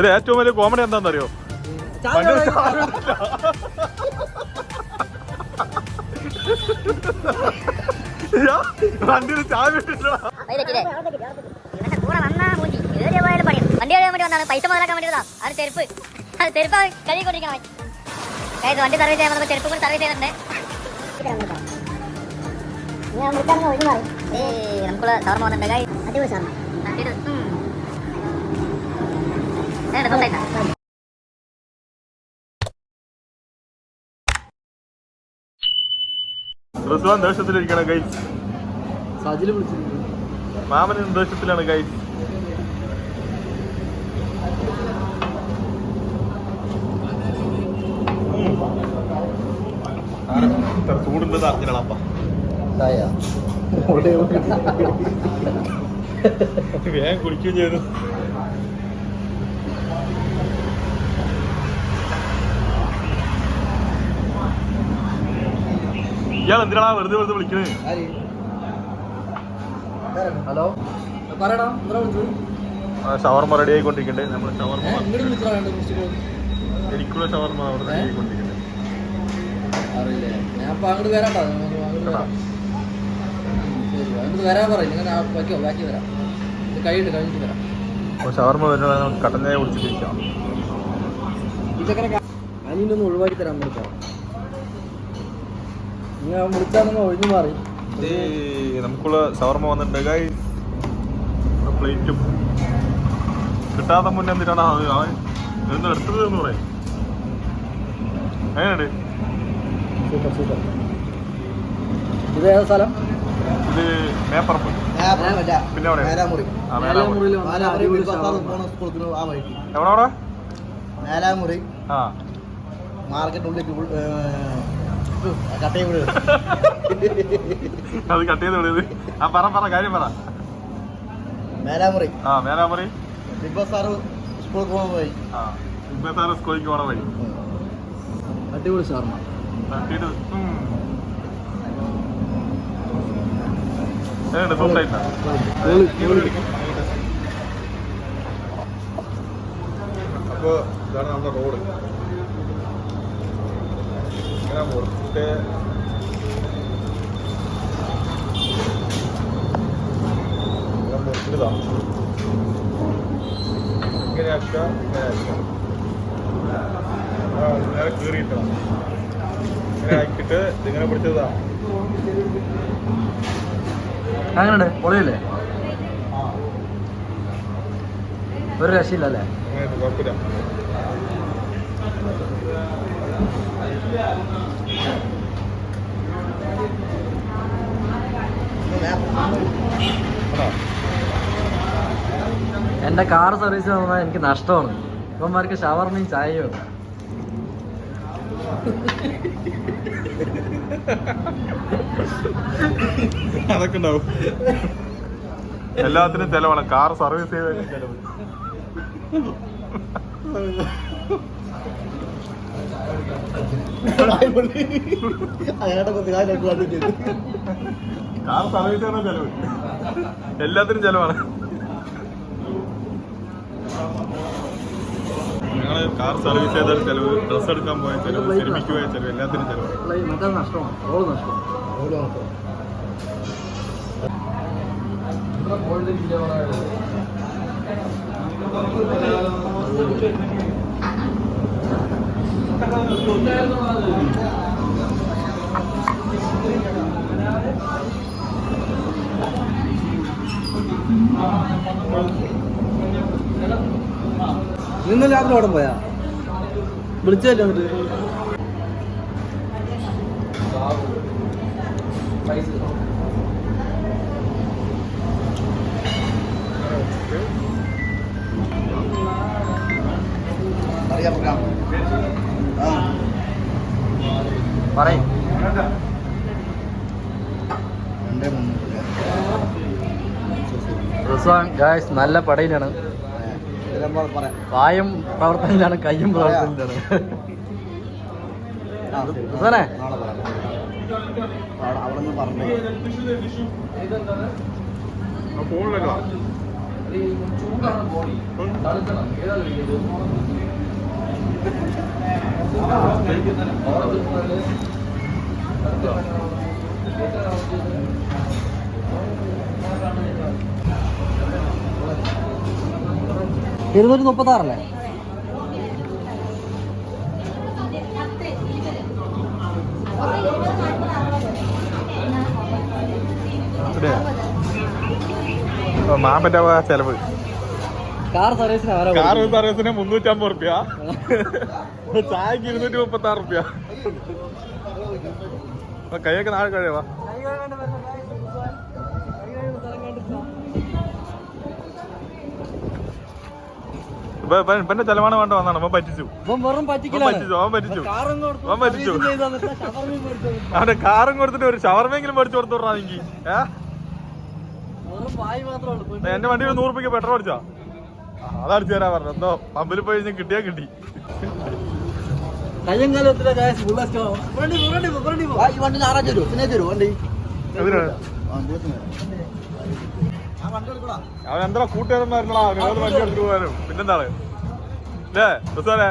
ഇതിൽ ഏറ്റവും വലിയ കോമഡി എന്താണെന്നറിയോ? വണ്ടിയിൽ ചാവി. വണ്ടി കഴുകാൻ വേണ്ടി വന്നാണ്. പൈസ മുതലാക്കാൻ വേണ്ടി വന്നതാ. അത് ചെരുപ്പ്. അത് ചെരുപ്പ് കഴുകിക്കൊണ്ടിരിക്കണം വണ്ടി സർവീസ് ചെയ്യാൻ വന്നപ്പോൾ ചെരുപ്പ് കൂടി സർവീസ് ചെയ്തിട്ടുണ്ട്. നമുക്കുള്ള ഷവർമ്മ വന്നിട്ടുണ്ട്. ഏതാണ്ട് സ്വന്തമായിട്ടാ? റിസ്വാൻ ദേഷ്യത്തിലിരിക്കണം കൈ സജിൽ മാമന് ദേഷ്യത്തിലാണ് കൈ ചൂടുള്ളത് അറിഞ്ഞിടണപ്പ വേഗം കുടിക്കുകയും ചെയ്തു. ഇയാൾ എന്തിനാ വെറുതെ വെറുതെ വിളിക്കണേ? ഹലോ? പറയടാ ഷവർമ റെഡി ആയിക്കൊണ്ടിരിക്കണ്ടേ. നമ്മൾ ഷവർമ എനിക്കുള്ള ഷവർമ അവിടെ റെഡി ആയിക്കൊണ്ടിരിക്കണ്ടേ. അറിയില്ലേ. ഞാൻ അങ്ങോട്ട് വരാട്ടോ. അങ്ങോട്ട് വരാൻ പറയില്ല വയ്ക്കോ ബാക്കി വരാം. കഴിഞ്ഞിട്ട് വരാം. ഷവർമ വരുന്ന കട്ടഞ്ഞായ കുടിച്ചിട്ടിരിക്കാം ഇതൊക്കെ ഒഴിവാക്കി തരാൻ വിളിക്കാം അവൻ വിളിച്ചാണെന്ന് ഒഴിഞ്ഞു മാറി. നമുക്കുള്ള സവർമ വന്നിട്ടുണ്ട്. ഗായ് പ്ലേറ്റും കിട്ടാത്ത മുന്നേ എന്തിനാണ് അവൻ നിന്ന് എടുത്തത് എന്ന് പറയും. എങ്ങനെയുണ്ട്? Super super. ഇത് ഏതാ സ്ഥലം? ഇത് മേപ്പറമ്പ്. പിന്നെ അവിടെ എവിടെ മേലാമുറി. ആ. മാർക്കറ്റിനുള്ളിൽ അത് കട്ട് ചെയ്ത് ആ പറ പറ കാര്യം പറ. മേലാമുറി. ആ മേലാമുറി. ബിഗ് ബസാർ സ്കൂളിൽ പോകാൻ വഴി. ആ സ്കോയിക്ക് പോണ വഴി. അടിപൊളി സാറിന് അപ്പോൾ ഇതാണ് നമ്മുടെ റോഡ്. ഇങ്ങനെ മുറിച്ചിട്ട് ഇങ്ങനെ മുറിച്ചിട്ടാ ഇങ്ങനെ ആക്കുക ഇങ്ങനെ ആക്കുക കീറിയിട്ടാ ഇങ്ങനെ ആക്കിയിട്ട് ഇതിങ്ങനെ പിടിച്ചതാ അങ്ങനെ പൊളിയല്ലേ? ഒരു രക്ഷയില്ല അല്ലേ? ഇത് കുഴപ്പമില്ല? എന്റെ കാർ സർവീസ് വന്നാൽ എനിക്ക് നഷ്ടമാണ്. ഇവന്മാർക്ക് ഷവർമയും ചായയോ അതൊക്കെ ഉണ്ടാവും. എല്ലാത്തിനും ചെലവാണ്. കാർ സർവീസ് ചെയ്ത ചെലവ്. അയാളുടെ കാർ സർവീസ് ചെലവ്. എല്ലാത്തിനും ചെലവാണ്. ഞങ്ങൾ കാർ സർവീസ് ചെയ്ത ചെലവ് ഡ്രസ് എടുക്കാൻ പോയ ചെലവ് സിനിമയ്ക്ക് പോയ ചെലവ് എല്ലാത്തിനും ചെലവ് നഷ്ടമാണ്. റോഡ് നഷ്ടം. നിങ്ങൾ രാത്രി അവിടെ പോയാ? വിളിച്ചല്ലോ എന്നിട്ട്? അറിയാം ഗായ്സ് നല്ല പടയിലാണ്. വായും പ്രവർത്തനത്തിലാണ് കയ്യും പ്രവർത്തനത്തിലാണ്. റിസ്വാനെ. നാളെ ഇരുന്നൂറ്റി മുപ്പത്തി ആറല്ലേ ഇവിടെ ചെലവ്. കാർ സർവീസിന് കാർ സർവീസിന് മുന്നൂറ്റമ്പത് റുപ്യ. ചായക്ക് ഇരുന്നൂറ്റി മുപ്പത്തി ആറ് റുപ്യ കൈയൊക്കെ നാളെ കഴിയവാ എന്റെ ചെലവാണ് വേണ്ട വന്നാണ്. അവൻ പറ്റിച്ചു. വെറും പറ്റിച്ചു അവൻ അവൻ അവന്റെ കാറും കൊടുത്തിട്ട് ഒരു ഷവർമെങ്കിലും മേടിച്ചു കൊടുത്തു വിടാ ഉള്ളൂ. എന്റെ വണ്ടിയിൽ നൂറ് രൂപയ്ക്ക് പെട്രോൾ അടിച്ചാ? അതടിച്ചു തരാൻ പറഞ്ഞു. എന്തോ പമ്പിൽ പോയി കഴിഞ്ഞാൽ കിട്ടിയാ കിട്ടി. കയ്യും കാലം. ഈ വണ്ടി ഞായറാഴ്ച തരുമോ പിന്നെ തരുമോ വണ്ടി? അവൻ എന്താ കൂട്ടുകാരന്മാരുന്നടാ വണ്ടി എടുത്തു പോകാനും. പിന്നെന്താണ്? അല്ലേ ബസ്സോനെ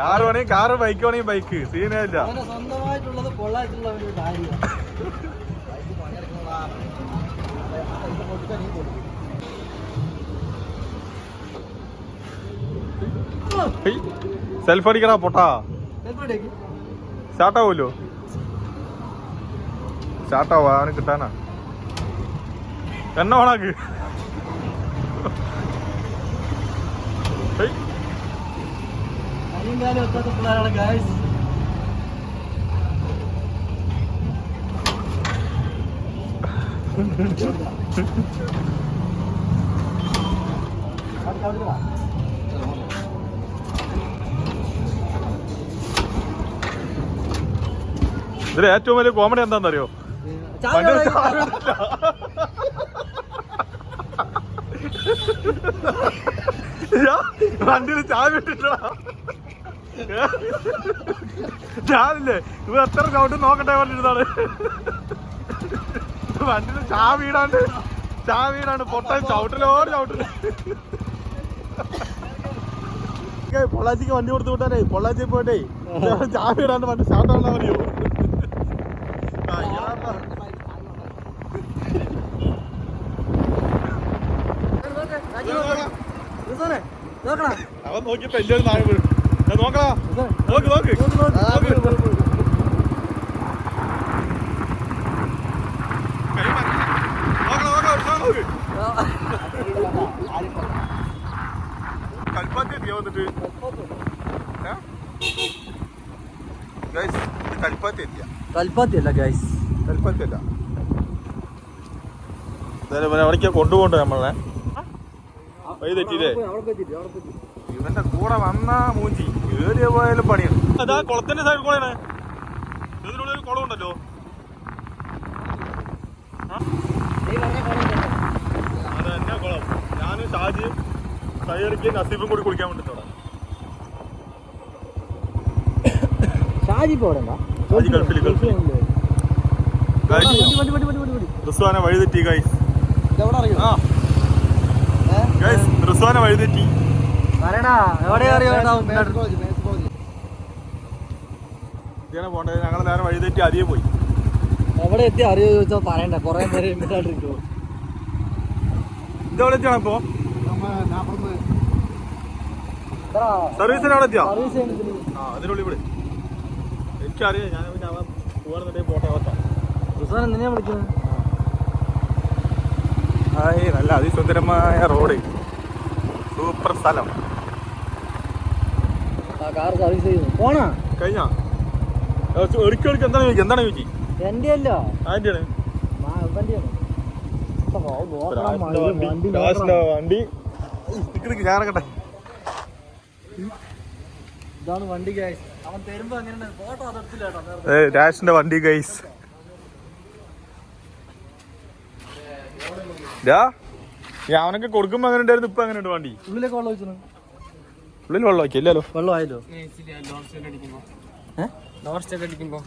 കാറ് വേണമെങ്കിൽ കാറ് ബൈക്ക് വേണമെങ്കിൽ ബൈക്ക് സീനേ ഇല്ല. സ്വന്തമായിട്ടുള്ളത് കൊള്ളായിട്ടുള്ള ഒരു കാര്യമാണ് സെൽഫ് അടിക്കടാ പൊട്ടാ. എപ്പോഴേക്ക് സ്റ്റാർട്ടാവോ അവന് കിട്ടാനാ. എണ്ണ ഓണാക്ക്. ഹെയ്. കയ്യും ഇതിൽ ഏറ്റവും വലിയ കോമഡി എന്താണെന്നറിയോ? വണ്ടിയിൽ ചാവി ഇട്ടിട്ടാ ഞാനില്ലേ ഇവ എത്ര ചവിട്ട് നോക്കട്ടെ പറഞ്ഞിരുന്നാണ് വണ്ടിയിൽ ചാവീടാണ്ട് ഇടാണ്ട് പൊട്ടൻ ചവിട്ടിലോട് ചവിട്ടില്ല പൊള്ളാച്ചിക്ക് വണ്ടി കൊടുത്തു വിട്ടാനേ പൊള്ളാച്ചി പോയിട്ടേ ചാവി ഇടാണ്ട് വണ്ടി ഇയാളാ. നോക്കണ അവൻ നോക്കിയപ്പോ എല്ലാവരും താഴെ വീഴും നോക്കടാ നോക്ക് നോക്ക്. കൽപ്പാത്തി എത്തിയോ വന്നിട്ട് കൽപ്പാത്തി എത്തിയ കൽപ്പാത്തി അല്ല ഗൈസ് എന്തായാലും ഇവനെ എവിടേക്കാ കൊണ്ടുപോകണ്ടേ നമ്മളെ? വഴി തെറ്റിയില്ലേ? ഇവന്റെ കൂടെ വന്നാ മൂഞ്ചി. ഏറിയ പോയാലും പണിയുണ്ട് അതാ കുളത്തിന്റെ സൈഡ് കൂടെയാണ് ഇതിനുള്ളിൽ ഒരു കുളം ഉണ്ടല്ലോ. അത് എന്നാ കുളം. ഞാനും ഷാജിയും സൈറിക്കും നസീബും കൂടി കുളിക്കാൻ വേണ്ടിട്ടോടാ ഷാജി അവിടെ ഷാജി ഗൾഫിൽ ഗൾഫിൽ. റിസ്വാനെ വഴി തെറ്റി ഗൈസ് എവിടെ അറിയോ? ആ. ഗൈസ് റിസ്വാനെ പോണ്ടത് പോയി. എവിടെ എത്തി അറിയോ ചോദിച്ചാ പറയണ്ട. കൊറേ നേരം ഇന്നിട്ടിരിക്കോ ഇതെവിടെ എത്തിയാണ് ഇപ്പോ സർവീസിന് അവിടെ എത്തിയാ? സർവീസ് ആ അതിനുള്ളിൽ ഇവിടെ. എനിക്കറിയാം. ഞാൻ പിന്നെ അവൻ പോകാറുണ്ടെങ്കിൽ പോട്ടെ വിളിക്കുന്നത് ഹായ് നല്ല അതിസുന്ദരമായ റോഡ്. സൂപ്പർ സ്ഥലം. കഴിഞ്ഞാ? ഒരിക്കൽ എന്താണ് ചോദിക്കുക എന്താണ് ചോദിച്ചി? എന്റെ അല്ല ആന്റിയാണ് വണ്ടിയാണ് രാസിന്റെ വണ്ടി ഞാൻ ഇറങ്ങട്ടെ ഇതാണ് വണ്ടി ഗൈസ് അവൻ തരുമ്പോ അങ്ങനെ ഫോട്ടോ അതെടുത്തില്ല രാഷിന്റെ വണ്ടി ഗൈസ് അവനൊക്കെ കൊടുക്കുമ്പോ അങ്ങനെ ഉണ്ടായിരുന്നു ഇപ്പൊ അങ്ങനെ ഉണ്ട് വണ്ടി. ഉള്ളിലൊക്കെ വെള്ളം വെച്ചു ഉള്ളിൽ വെള്ളം ആക്കി ഇല്ലല്ലോ? വെള്ളം ആയല്ലോ.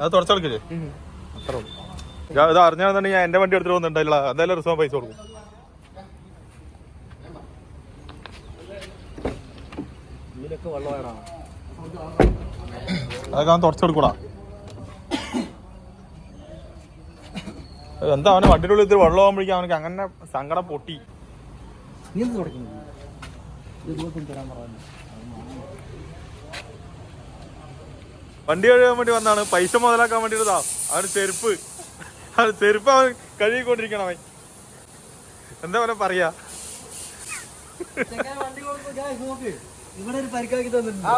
അത് തുടച്ചടക്കില്ലേ അത്ര ഇത് അറിഞ്ഞാണെന്നുണ്ടെങ്കിൽ ഞാൻ എന്റെ വണ്ടി എടുത്തിട്ട് വന്നിട്ടില്ല എന്തായാലും റിസോർട്ട് പൈസ കൊടുക്കും. അതൊക്കെ അവൻ തുടച്ചെടുക്കൂടാ എന്താ അവന് വണ്ടിയുടെ ഉള്ളിൽ ഇത്തിരി വെള്ളം ആകുമ്പോഴേക്കും അവനക്ക് അങ്ങനെ സങ്കടം പൊട്ടി. വണ്ടി കഴുകാൻ വേണ്ടി വന്നാണ്. പൈസ മുതലാക്കാൻ വേണ്ടിട്ടാ അവന് ചെരുപ്പ്. അവന് ചെരുപ്പ് അവൻ കഴുകിക്കൊണ്ടിരിക്കണം അവൻ. എന്താ പോലെ പറയാ? ഇവിടെ ഒരു പരിക്കാക്കി തന്നിട്ടുണ്ട്.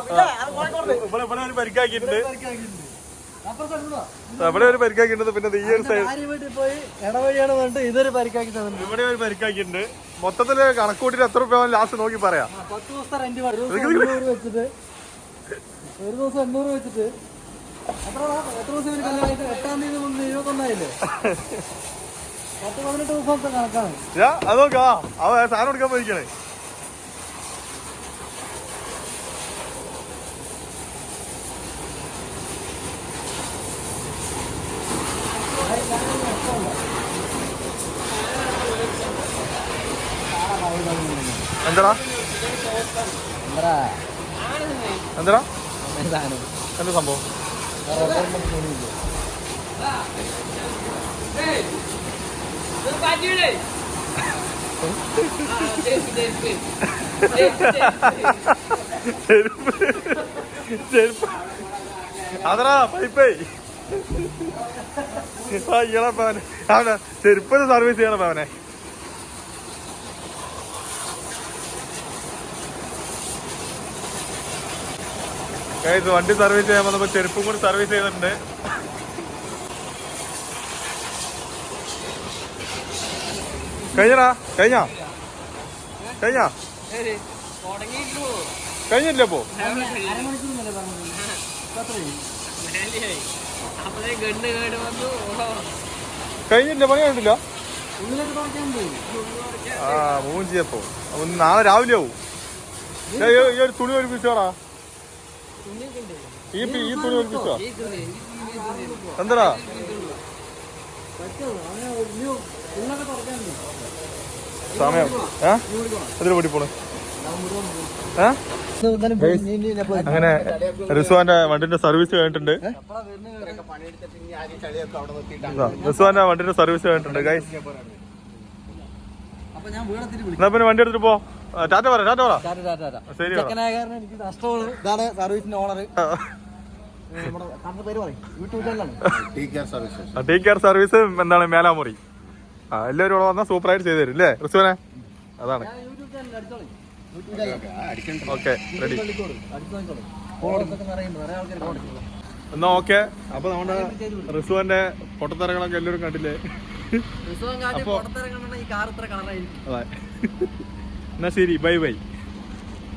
ഇവിടെ ഇവിടെ ഒരു പരിക്കാക്കിയിട്ടുണ്ട്. ഇവിടെ ഒരു പരിക്കാക്കിട്ടുണ്ട് പിന്നെ ഈ ഒരു സൈഡ് പോയി ഇടവഴിയാണ് പറഞ്ഞിട്ട് ഇതൊരു പരിക്കാക്കി തന്നിട്ടുണ്ട്. ഇവിടെ ഒരു പരിക്കാക്കിയിട്ടുണ്ട് മൊത്തത്തിൽ കണക്കൂട്ടിട്ട് എത്ര രൂപ ലാസ്റ്റ് നോക്കി പറയാം. പത്ത് ദിവസത്തെ റെന്റ് ദിവസം വെച്ചിട്ട്. ഒരു ദിവസം എണ്ണൂറ് വെച്ചിട്ട്. എത്ര എത്ര ദിവസം ഇവർ കല്യാണം കഴിച്ചു? എട്ടാം തീയതി മുതൽ ഇരുപത്തൊന്നായില്ലേ? പത്ത് പതിനെട്ട് ദിവസത്തെ കണക്കാണ്. അത് നോക്കാം അവ സാധനം എടുക്കാൻ പോയിരിക്കണേ. എന്താടാ? എന്തടാ? എന്താ സംഭവം? അതടാ പൈപ്പേ. ഇയാളെ പവനെ. അവനെ ചെരുപ്പിന് സർവീസ് ചെയ്യണം പവനെ. Guys, വണ്ടി സർവീസ് ചെയ്യാൻ വന്നപ്പോ ചെരുപ്പും കൂടി സർവീസ് ചെയ്തിട്ടുണ്ട്. കഴിഞ്ഞടാ കഴിഞ്ഞാ? കഴിഞ്ഞാ? കഴിഞ്ഞില്ലേ അപ്പോ കഴിഞ്ഞില്ല? പണി കണ്ടില്ല ആ അപ്പൊ നാളെ രാവിലെ ആവും. ഈ ഒരു തുണി ഒരു പിച്ചോടാ ഈ ഈ തുണി ഒരു എന്തടാ? സമയം. ഏ? എതിരെ പൊടി പോണ് ഏ? അങ്ങനെ റിസ്വാന്റെ വണ്ടിന്റെ സർവീസ് കഴിഞ്ഞിട്ടുണ്ട്. റിസ്വാന്റെ വണ്ടിന്റെ സർവീസ് കഴിഞ്ഞിട്ടുണ്ട് ഗൈസ് എന്നാ പിന്നെ വണ്ടി എടുത്തിട്ട് പോ. ടാറ്റ പറ ടാറ്റ പറ. ടാറ്റ, ടാറ്റ, ടാറ്റ. ശരി ചെക്കനായ കാരണം എനിക്ക് നഷ്ടമാണ്. ഇതാണ് സർവീസിന്റെ ഓണർ നമ്മുടെ കണ്ട പേര് പറയും. യൂട്യൂബ് ചാനലാണ് ടേക്ക് കെയർ സർവീസ് എന്താണ് മേലാമുറി. ആ എല്ലാവരും ഇവിടെ വന്നാൽ സൂപ്പറായിട്ട് ചെയ്തു തരും അല്ലേ റിസ്വനെ അതാണ്. ഓക്കെ റെഡി എന്നാ ഓക്കെ. അപ്പൊ നമ്മുടെ റിസുവന്റെ പൊട്ടത്തരങ്ങളൊക്കെ എല്ലാവരും കണ്ടില്ലേ? അപ്പൊ ഈ കാർ ഇത്ര കളറായിരിക്കും. അതെ. എന്നാ ശരി ബൈ ബൈ.